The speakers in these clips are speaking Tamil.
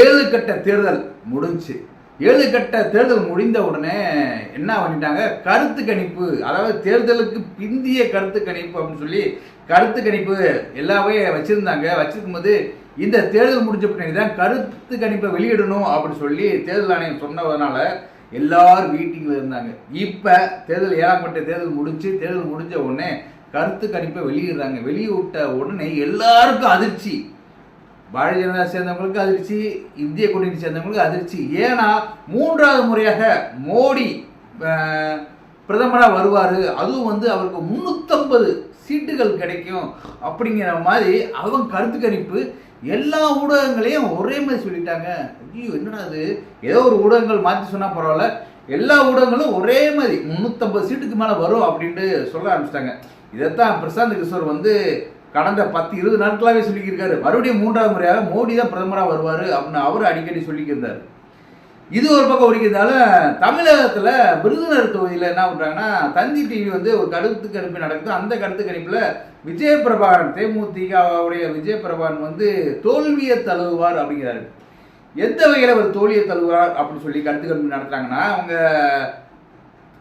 ஏழு கட்ட தேர்தல் முடிஞ்சு. ஏழு கட்ட தேர்தல் முடிந்த உடனே என்ன பண்ணிட்டாங்க? கருத்து கணிப்பு அதாவது தேர்தலுக்கு பிந்திய கருத்து கணிப்பு அப்படின்னு சொல்லி கருத்து கணிப்பு எல்லாமே வச்சிருந்தாங்க. வச்சிருக்கும் போது இந்த தேர்தல் முடிஞ்ச பின்னாடி தான் கருத்து கணிப்பை வெளியிடணும் அப்படின்னு சொல்லி தேர்தல் ஆணையம் சொன்னதுனால எல்லாரும் மீட்டிங்கில் இருந்தாங்க. இப்போ தேர்தல் ஏழாம் கட்ட தேர்தல் முடிஞ்சு தேர்தல் முடிஞ்ச உடனே கருத்து கணிப்பை வெளியிடுறாங்க. வெளியிட்ட உடனே எல்லாருக்கும் அதிர்ச்சி. பாரதிய ஜனதா சேர்ந்தவங்களுக்கு அதிர்ச்சி இந்திய கூட்டணி சேர்ந்தவங்களுக்கு அதிர்ச்சி. ஏன்னா மூன்றாவது முறையாக மோடி பிரதமராக வருவார். அதுவும் வந்து அவருக்கு முந்நூற்றம்பது சீட்டுகள் கிடைக்கும் அப்படிங்கிற மாதிரி அவங்க கருத்து கணிப்பு எல்லா ஊடகங்களையும் ஒரே மாதிரி சொல்லிட்டாங்க. ஐயோ என்னடா அது ஏதோ ஒரு ஊடகங்கள் மாற்றி சொன்னால் பரவாயில்ல. எல்லா ஊடகங்களும் ஒரே மாதிரி முந்நூற்றம்பது சீட்டுக்கு மேலே வரும் அப்படின்ட்டு சொல்ல ஆரம்பிச்சிட்டாங்க. இதைத்தான் பிரசாந்த் கிஷோர் வந்து கடந்த பத்து இருபது நாட்களாகவே சொல்லியிருக்காரு மறுபடியும் மூன்றாவது முறையாக மோடி தான் பிரதமராக வருவார் அப்படின்னு அவர் அடிக்கடி சொல்லியிருந்தார் இது ஒரு பக்கம் ஒழிக்கிறதால தமிழகத்தில் விருதுநர் தொகுதியில் என்ன பண்ணுறாங்கன்னா தந்தி டிவி வந்து ஒரு கருத்து கணிப்பு நடக்குது. அந்த கருத்து கணிப்பில் விஜயபிரபாகரன் தேமுதிகவுடைய விஜயபிரபாகரன் வந்து தோல்வியை தழுவுவார் அப்படிங்கிறாரு. எந்த வகையில் அவர் தோல்வியை தழுவுவார் அப்படின்னு சொல்லி கருத்து கணிப்பு நடத்துறாங்கன்னா அவங்க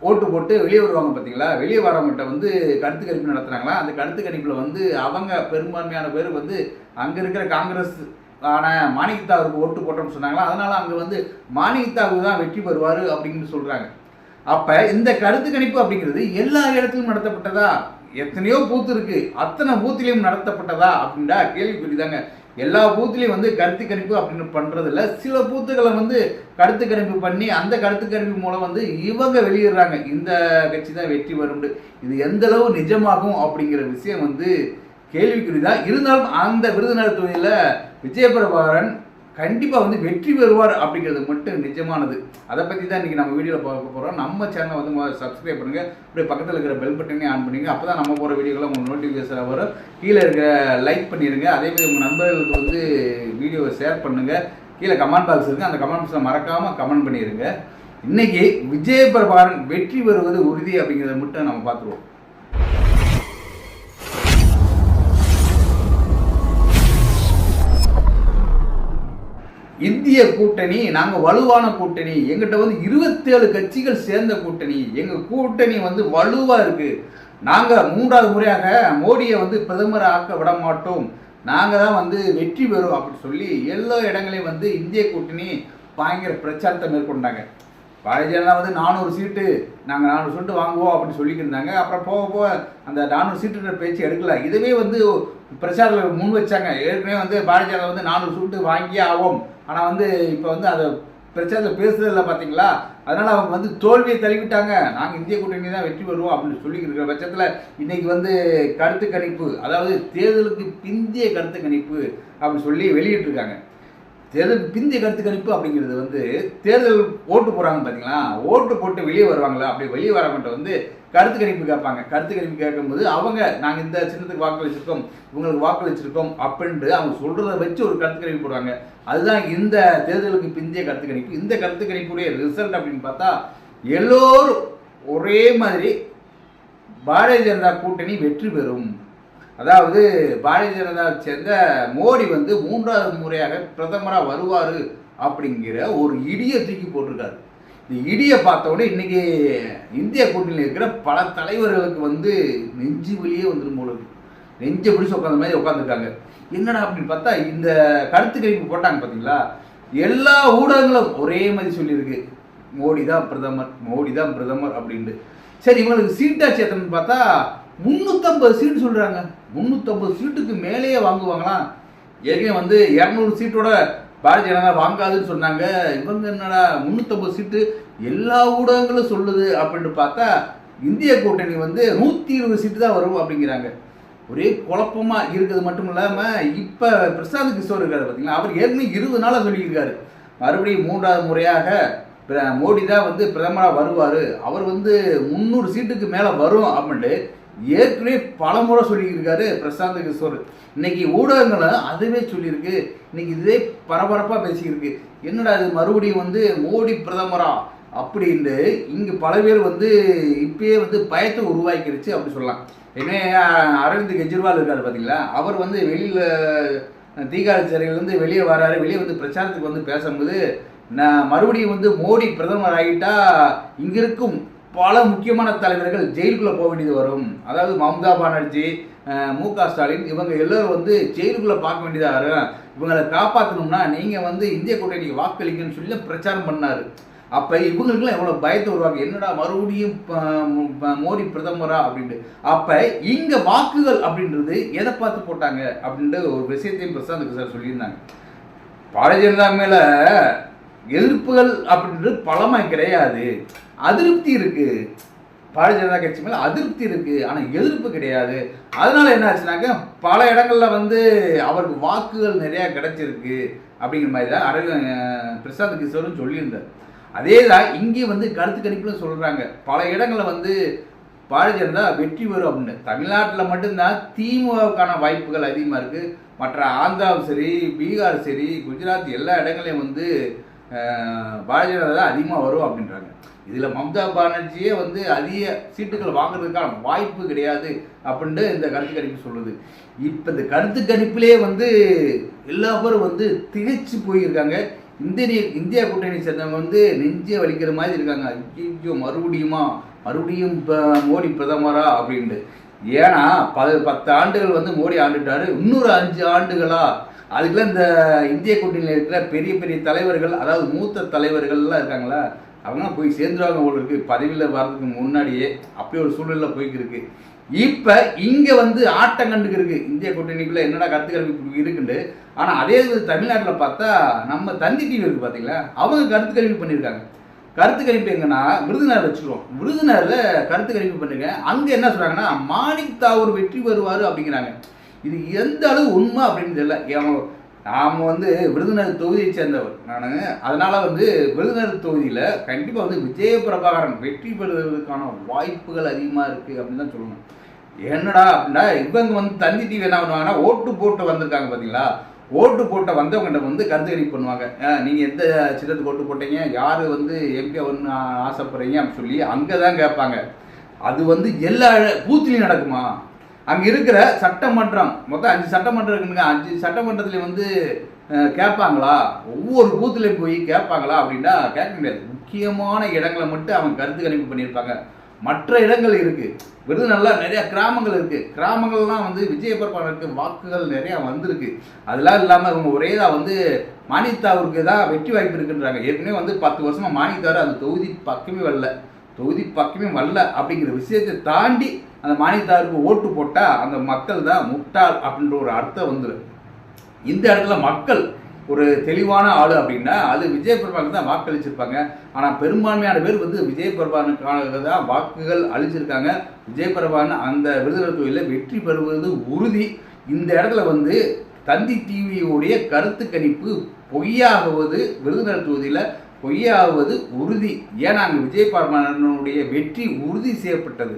ஓட்டு போட்டு வெளியே வருவாங்க பார்த்தீங்களா வெளியே வரவங்ககிட்ட வந்து கருத்து கணிப்பு நடத்துகிறாங்களா அந்த கருத்து கணிப்பில் வந்து அவங்க பெரும்பான்மையான பேர் வந்து அங்கே இருக்கிற காங்கிரஸ் ஆன மாணிக்கத்தாவுக்கு ஓட்டு போட்டோம்னு சொன்னாங்களா? அதனால் அங்கே வந்து மாணிக்கத்தாவு தான் வெற்றி பெறுவார் அப்படின்னு சொல்கிறாங்க அப்போ இந்த கருத்து கணிப்பு அப்படிங்கிறது எல்லா இடத்துலையும் நடத்தப்பட்டதா? எத்தனையோ பூத்து இருக்கு. அத்தனை பூத்திலையும் நடத்தப்பட்டதா அப்படின்டா கேள்விக்குறிதாங்க. எல்லா பூத்துலேயும் வந்து கருத்து கணிப்பு அப்படின்னு பண்ணுறதில்ல சில பூத்துக்களை வந்து கருத்து கணிப்பு பண்ணி அந்த கருத்து கணிப்பு மூலம் வந்து இவங்க வெளியிடுறாங்க. இந்த கட்சி தான் வெற்றி வரும்னு இது எந்த அளவு நிஜமாகும் அப்படிங்கிற விஷயம் வந்து கேள்விக்குறிதான். இருந்தாலும் அந்த விருதுநர் தொகுதியில் விஜயபிரபாகரன் கண்டிப்பாக வந்து வெற்றி பெறுவார் அப்படிங்கிறது மட்டும் நிஜமானது. அதை பற்றி தான் இன்றைக்கி நம்ம வீடியோவில் பார்க்க போகிறோம் நம்ம சேனலை வந்து சப்ஸ்கிரைப் பண்ணுங்கள் அப்படியே பக்கத்தில் இருக்கிற பெல் பட்டனே ஆன் பண்ணுங்க. அப்போ தான் நம்ம போகிற வீடியோக்களை உங்களுக்கு நோட்டிஃபிகேஷன் வரும். கீழே இருக்கிற லைக் பண்ணிடுங்க அதே மாதிரி உங்கள் நண்பர்களுக்கு வந்து வீடியோவை ஷேர் பண்ணுங்கள் கீழே கமெண்ட் பாக்ஸ் இருக்குது அந்த கமெண்ட் பாக்ஸில் மறக்காமல் கமெண்ட் பண்ணிடுங்க இன்னைக்கு விஜயபிரபாகரன் வெற்றி பெறுவது உறுதி அப்படிங்கிறத மட்டும் நம்ம பார்த்துருவோம். இந்திய கூட்டணி நாங்கள் வலுவான கூட்டணி எங்கிட்ட வந்து இருபத்தேழு கட்சிகள் சேர்ந்த கூட்டணி எங்கள் கூட்டணி வந்து வலுவாக இருக்குது நாங்கள் மூன்றாவது முறையாக மோடியை வந்து பிரதமர் ஆக்க விட மாட்டோம். நாங்கள் தான் வந்து வெற்றி பெறும் அப்படின்னு சொல்லி எல்லா இடங்களையும் வந்து இந்திய கூட்டணி பயங்கர பிரச்சாரத்தை மேற்கொண்டாங்க. பாரதிய வந்து நானூறு சீட்டு நாங்கள் நானூறு சீட்டு வாங்குவோம் அப்படின்னு சொல்லிக்கிருந்தாங்க. அப்புறம் போக போக அந்த நானூறு சீட்டுன்ற பேச்சு எடுக்கல. இதுவே வந்து பிரச்சாரத்தில் முன் வச்சாங்க. ஏற்கனவே வந்து பாரதியாரில் வந்து நானூறு சீட்டு வாங்கியே ஆகும் ஆனால் வந்து இப்போ வந்து அதை பிரச்சாரத்தில் பேசுறதில்ல பார்த்தீங்களா அதனால் அவங்க வந்து தோல்வியை தள்ளிவிட்டாங்க நாங்கள் இந்திய கூட்டணி தான் வெற்றி பெறுவோம் அப்படின்னு சொல்லிக்கிருக்கிற பட்சத்தில் இன்றைக்கி வந்து கருத்து கணிப்பு அதாவது தேர்தலுக்கு பிந்திய கருத்து கணிப்பு அப்படின்னு சொல்லி வெளியிட்டிருக்காங்க. தேர்தல் பிந்திய கருத்து கணிப்பு அப்படிங்கிறது வந்து தேர்தல் ஓட்டு போகிறாங்கன்னு பார்த்தீங்களா ஓட்டு போட்டு வெளியே வருவாங்களா? அப்படி வெளியே வரவங்கிட்ட வந்து கருத்து கணிப்பு கேட்பாங்க. கருத்து கணிப்பு கேட்கும்போது அவங்க நாங்கள் இந்த சின்னத்துக்கு வாக்களிச்சிருக்கோம் இவங்களுக்கு வாக்களிச்சிருக்கோம் அப்படின்ட்டு அவங்க சொல்கிறத வச்சு ஒரு கருத்து கணிப்பு போடுவாங்க. அதுதான் இந்த தேர்தலுக்கு பிந்திய கருத்து கணிப்பு. இந்த கருத்து கணிப்புடைய ரிசல்ட் அப்படின்னு பார்த்தா எல்லோரும் ஒரே மாதிரி பாரதிய ஜனதா கூட்டணி வெற்றி பெறும். அதாவது பாரதிய ஜனதாவை சேர்ந்த மோடி வந்து மூன்றாவது முறையாக பிரதமராக வருவார் அப்படிங்கிற ஒரு இடியை தூக்கி போட்டிருக்காரு. இந்த இடியை பார்த்த இன்னைக்கு இந்திய கூட்டணியில் இருக்கிற பல தலைவர்களுக்கு வந்து நெஞ்சு வெளியே வந்துடும் போல நெஞ்சை பிடிச்சி உட்காந்த மாதிரி உட்காந்துருக்காங்க என்னடா அப்படின்னு பார்த்தா இந்த கருத்து கணிப்பு போட்டாங்க பார்த்தீங்களா எல்லா ஊடகங்களும் ஒரே மாதிரி சொல்லியிருக்கு. மோடி தான் பிரதமர் மோடி தான் பிரதமர் அப்படின்ட்டு. சரி இவங்களுக்கு சீட்டாட்சி எத்தனைன்னு பார்த்தா முந்நூற்றம்பது சீட்டு சொல்கிறாங்க முந்நூற்றம்பது சீட்டுக்கு மேலேயே வாங்குவாங்களாம் ஏற்கனவே வந்து இரநூறு சீட்டோட பாரதிய ஜனதா வாங்காதுன்னு சொன்னாங்க. இவங்க என்னடா முந்நூற்றம்பது சீட்டு எல்லா ஊடகங்களும் சொல்லுது அப்படின்ட்டு பார்த்தா இந்திய கூட்டணி வந்து நூற்றி இருபது சீட்டு தான் வரும் அப்படிங்கிறாங்க. ஒரே குழப்பமாக இருக்கிறது மட்டும் இல்லாமல் இப்போ பிரசாந்த் கிஷோர் இருக்கார் பார்த்தீங்களா அவர் ஏற்கனவே இருபது நாளாக சொல்லியிருக்காரு. மறுபடியும் மூன்றாவது முறையாக பிர- மோடி தான் வந்து பிரதமராக வருவார். அவர் வந்து முந்நூறு சீட்டுக்கு மேலே வரும் அப்படின்ட்டு ஏற்கனவே பல முறை சொல்லியிருக்காரு பிரசாந்த் கிஷோர். இன்னைக்கு ஊடகங்களும் அதுவே சொல்லியிருக்கு. இன்னைக்கு இதே பரபரப்பாக பேசியிருக்கு. என்னடா இது மறுபடியும் வந்து மோடி பிரதமரா? அப்படின்ட்டு இங்கே பல பேர் வந்து இப்பயே வந்து பயத்தை உருவாக்கிருச்சு அப்படி சொல்லலாம். என்ன அரவிந்த் கெஜ்ரிவால் இருக்காரு பார்த்தீங்களா? அவர் வந்து வெளியில் தீகார சிறையிலேருந்து வெளியே வராரு. வெளியே வந்து பிரச்சாரத்துக்கு வந்து பேசும்போது நான் மறுபடியும் வந்து மோடி பிரதமர் ஆகிட்டா இங்கே இருக்கும் பல முக்கியமான தலைவர்கள் ஜெயிலுக்குள்ளே போக வேண்டியது வரும். அதாவது மம்தா பானர்ஜி மு க ஸ்டாலின் இவங்க எல்லோரும் வந்து ஜெயிலுக்குள்ளே பார்க்க வேண்டியதாக வரும் இவங்களை காப்பாற்றணும்னா நீங்கள் வந்து இந்திய கூட்டணிக்கு வாக்களிங்கன்னு சொல்லி பிரச்சாரம் பண்ணார். அப்போ இவங்களுக்குலாம் எவ்வளோ பயத்தை உருவாக்கு என்னடா மறுபடியும் மோடி பிரதமரா அப்படின்ட்டு. அப்போ இங்கே வாக்குகள் அப்படின்றது எதை பார்த்து போட்டாங்க அப்படின்ற ஒரு விஷயத்தையும் பிரசாந்த் சார் சொல்லியிருந்தாங்க. பாரதிய ஜனதா மேலே எதிர்ப்புகள் அப்படின்றது பலமாக கிடையாது. அதிருப்தி இருக்கு. பாரதிய ஜனதா கட்சி மேலே அதிருப்தி இருக்கு. ஆனால் எதிர்ப்பு கிடையாது. அதனால என்ன ஆச்சுனாக்க பல இடங்கள்ல வந்து அவருக்கு வாக்குகள் நிறையா கிடைச்சிருக்கு அப்படிங்கிற மாதிரி தான் அரவிந்த் பிரசாந்த் கிஷோரும் சொல்லியிருந்தார். அதே தான் இங்கேயும் வந்து கருத்து கணிப்புல சொல்கிறாங்க பல இடங்களில் வந்து பாரதிய ஜனதா வெற்றி பெறும் அப்படின்னு. தமிழ்நாட்டில் மட்டும்தான் திமுகவுக்கான வாய்ப்புகள் அதிகமாக இருக்குது மற்ற ஆந்திராவும் சரி பீகார் சரி குஜராத் எல்லா இடங்களையும் வந்து பாரதிய ஜனதா தான் அதிகமாக வரும் அப்படின்றாங்க. இதில் மம்தா பானர்ஜியே வந்து அதிக சீட்டுகள் வாங்குறதுக்கான வாய்ப்பு கிடையாது அப்படின்ட்டு இந்த கருத்து கணிப்பு சொல்லுது. இப்போ இந்த கருத்து கணிப்பிலே வந்து எல்லா பேரும் வந்து திகைச்சு போயிருக்காங்க. இந்திய இந்தியா கூட்டணி சேர்ந்தவங்க வந்து நெஞ்சே வலிக்கிற மாதிரி இருக்காங்க. ஐயோ மறுபடியுமா? மறுபடியும் இப்போ மோடி பிரதமரா அப்படின்ட்டு. ஏன்னா பத பத்து ஆண்டுகள் வந்து மோடி ஆண்டுட்டாரு. இன்னொரு அஞ்சு ஆண்டுகளா அதுக்குலாம் இந்த இந்திய கூட்டணியில் இருக்கிற பெரிய பெரிய தலைவர்கள் அதாவது மூத்த தலைவர்கள்லாம் இருக்காங்களா அவங்க போய் சேர்ந்துருவாங்க உங்களுக்கு பதவியில் வர்றதுக்கு முன்னாடியே அப்படி ஒரு சூழ்நிலை போய்க்கு இருக்கு. இங்கே வந்து ஆட்டம் கண்டுக்கு இருக்கு. இந்திய கூட்டணிக்குள்ளே என்னடா கருத்து கல்வி இருக்குண்டு. ஆனால் அதே இது தமிழ்நாட்டில் பார்த்தா நம்ம தந்தி டிவி இருக்குது பார்த்தீங்களா அவங்க கருத்து கல்வி பண்ணியிருக்காங்க கருத்து கணிப்பு எங்கன்னா விருதுநகர் வச்சுக்கிறோம் விருதுநகரில் கருத்து கணிப்பு பண்ணுங்க அங்கே என்ன சொல்கிறாங்கன்னா மாணிக் தாவூர் வெற்றி பெறுவார் அப்படிங்கிறாங்க. இது எந்த அளவு உண்மை அப்படின்னு தெரியல. ஏன் நாம் வந்து விருதுநகர் தொகுதியை சேர்ந்தவர். நான் அதனால் வந்து விருதுநகர் தொகுதியில் கண்டிப்பாக வந்து விஜய பிரபாகரன் வெற்றி பெறுவதற்கான வாய்ப்புகள் அதிகமாக இருக்குது அப்படின்னு தான் சொல்லணும். என்னடா அப்படின்னா இவங்க வந்து தந்தி டிவி என்ன பண்ணுவாங்கன்னா ஓட்டு போட்டு வந்திருக்காங்க பார்த்தீங்களா ஓட்டு போட்ட வந்தவங்கிட்ட வந்து கருத்து கணிப்பு பண்ணுவாங்க. நீங்கள் எந்த சின்னத்துக்கு ஓட்டு போட்டீங்க? யார் வந்து எம்பி ஒன்று ஆசைப்படுறீங்க அப்படின்னு சொல்லி அங்கே தான் கேட்பாங்க. அது வந்து எல்லா பூத்துலையும் நடக்குமா? அங்கே இருக்கிற சட்டமன்றம் மொத்தம் அஞ்சு சட்டமன்றம் இருக்குங்க அஞ்சு சட்டமன்றத்தில் வந்து கேட்பாங்களா? ஒவ்வொரு பூத்துலையும் போய் கேட்பாங்களா அப்படின்னா கேட்க முடியாது. முக்கியமான இடங்களை மட்டும் அவங்க கருத்து கணிப்பு பண்ணியிருப்பாங்க. மற்ற இடங்கள் இருக்கு. விருதுநல்ல நிறைய கிராமங்கள் இருக்குது கிராமங்கள்லாம் வந்து விஜயபரப்பாளருக்கு வாக்குகள் நிறையா வந்திருக்கு. அதெல்லாம் இல்லாமல் இவங்க ஒரேதா வந்து மானித்தாவுக்கு தான் வெற்றி வாய்ப்பு இருக்குன்றாங்க. ஏற்கனவே வந்து பத்து வருஷமாக மானித்தார் அந்த தொகுதி பக்கமே வரல. தொகுதி பக்கமே வரல அப்படிங்கிற விஷயத்தை தாண்டி அந்த மாநிலத்தாருக்கு ஓட்டு போட்டால் அந்த மக்கள் தான் முட்டாள் அப்படின்ற ஒரு அர்த்தம் வந்துடும் இந்த இடத்துல மக்கள் ஒரு தெளிவான ஆள் அப்படின்னா அது விஜய் பிரபாகர் தான் வாக்களிச்சிருப்பாங்க. ஆனால் பெரும்பான்மையான பேர் வந்து விஜய் பிரபாகரனுக்காக தான் வாக்குகள் அளிச்சிருக்காங்க. விஜய் பிரபாகரன் அந்த விருதுநகர் தொகுதியில் வெற்றி பெறுவது உறுதி. இந்த இடத்துல வந்து தந்தி டிவியுடைய கருத்து கணிப்பு பொய்யாகுவது விருதுநகர் தொகுதியில் பொய்யாவது உறுதி. ஏன்னா அங்கே விஜய் பிரபாகரனுடைய வெற்றி உறுதி செய்யப்பட்டது.